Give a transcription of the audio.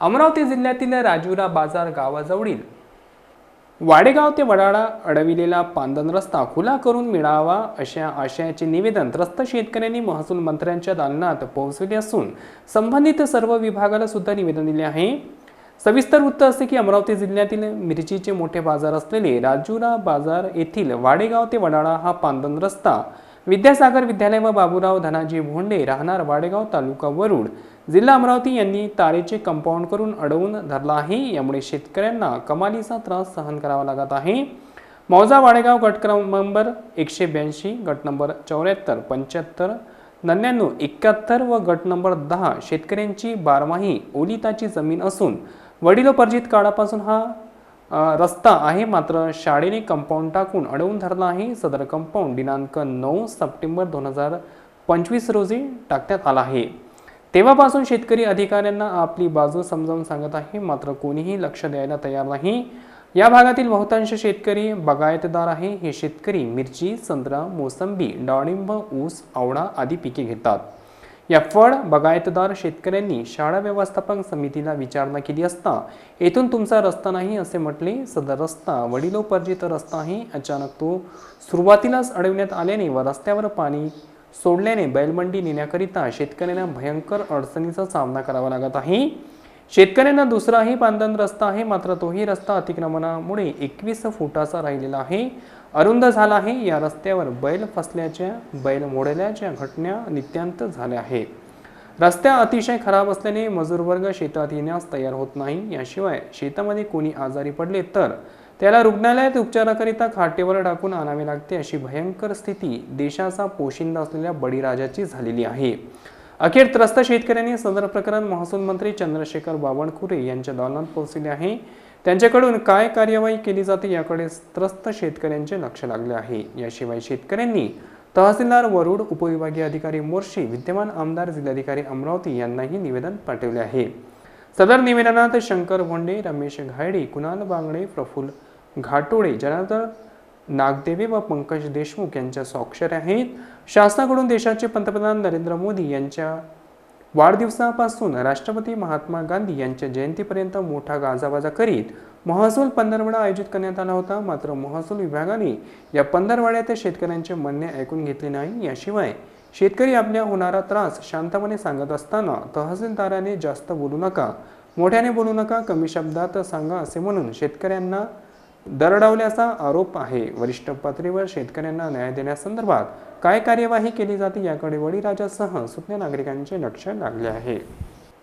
अमरावती जिल्ह्यातील राजुरा बाजार गावाजवळील वाडेगाव ते वडाळा अडविलेला पांदन रस्ता खुला करून मिळावा अशा आशयाचे निवेदन त्रस्त शेतकऱ्यांनी महसूल मंत्र्यांच्या दालनात पोहोचविले असून संबंधित सर्व विभागाला सुद्धा निवेदन दिले आहे. सविस्तर वृत्त असे की अमरावती जिल्ह्यातील मिरचीचे मोठे बाजार असलेले राजुरा बाजार येथील वाडेगाव ते वडाळा हा पांदन रस्ता विद्यासागर विद्यालय व बाबूराव धनाजी भोंडे राहणार वाडेगाव तालुका वरुड. जिल्हा अमरावती यांनी तारेचे कंपाऊंड करून अडवून धरला आहे. यामुळे शेतकऱ्यांना कमालीचा त्रास सहन करावा लागत आहे. मौजा वाडेगाव गट क्रमांबर नंबर एकशे ब्याऐंशी गट नंबर चौऱ्याहत्तर पंच्याहत्तर नव्याण्णव एकाहत्तर व गट नंबर दहा शेतकऱ्यांची बारमाही ओलिताची जमीन असून वडिलोपर्जित काळापासून हा रस्ता आहे मात्र शाळेने कंपाऊंड टाकून अडवून धरला आहे. सदर कंपाऊंड दिनांक नऊ सप्टेंबर दोन हजार पंचवीस रोजी टाकण्यात आला आहे. तेव्हापासून शेतकरी अधिकाऱ्यांना आपली बाजू समजावून सांगत आहे. मात्र कोणीही लक्ष द्यायला तयार नाही. या भागातील बहुतांश शेतकरी बागायतदार आहे. हे शेतकरी मिरची संत्रा मोसंबी डाळिंब ऊस आवळा आदी पिके घेतात. या फळ बागायतदार शेतकऱ्यांनी शाळा व्यवस्थापन समितीला विचारणा केली असता येथून तुमचा रस्ता नाही असे म्हटले. सदर रस्ता वडिलोपर्जित रस्ता आहे. अचानक तो सुरुवातीलाच अडवण्यात आल्याने व रस्त्यावर पाणी सोडल्याने बैलमंडी नेण्याकरिता शेतकऱ्यांना भयंकर अडचणीचा सामना करावा लागत आहे. शेतकऱ्यांना दुसराही पांदन रस्ता आहे मात्र तोही रस्ता अतिक्रमणामुळे एकवीस फुटाचा राहिलेला आहे. अरुंद झाला आहे. या रस्त्यावर बैल फसल्याच्या बैल मोडल्याच्या घटना नित्यांत झाल्या आहे रस्त्या अतिशय खराब असल्याने मजूर वर्ग शेतात येण्यास तयार होत नाही. याशिवाय शेतामध्ये कोणी आजारी पडले तर त्याला रुग्णालयात उपचाराकरिता खाटेवर टाकून आणावे लागते अशी भयंकर स्थिती देशाचा पोशिंदा असलेल्या बळीराजाची झालेली आहे. अखेर त्रस्त शेतकऱ्यांनी सदर प्रकरण महसूल मंत्री चंद्रशेखर बावनकुळे यांच्या दालनात पोहोचले आहे. त्यांच्याकडून काय कार्यवाही केली जाते याकडे त्रस्त शेतकऱ्यांचे लक्ष लागले आहे. याशिवाय शेतकऱ्यांनी तहसीलदार वरुड उपविभागीय अधिकारी मोर्शी विद्यमान आमदार जिल्हाधिकारी अमरावती यांनाही निवेदन पाठवले आहे. सदर निवेदनात शंकर भोंडे रमेश घायडे कुणाल बांगडे प्रफुल्ल घाटोडे जनार्दन नागदेवे व पंकज देशमुख यांच्या स्वाक्षऱ्या आहेत. शासनाकडून देशाचे पंतप्रधान नरेंद्र मोदी यांच्या वाढदिवसापासून राष्ट्रपती महात्मा गांधी यांच्या जयंतीपर्यंत मोठा गाजावाजा करीत महसूल पंधरवडा आयोजित करण्यात आला होता. मात्र महसूल विभागाने या पंधरवड्यात शेतकऱ्यांचे म्हणणे ऐकून घेतले नाही. याशिवाय शेतकरी आपल्या होणारा त्रास शांतपणे सांगत असताना तहसीलदाराने जास्त बोलू नका मोठ्याने बोलू नका कमी शब्दात सांगा असे म्हणून शेतकऱ्यांना दरडवल्याचा आरोप आहे. वरिष्ठ पातळीवर शेतकऱ्यांना न्याय देण्यासंदर्भात काय कार्यवाही केली जाते याकडे वडीराजासह सुज्ञ नागरिकांचे लक्ष लागले आहे.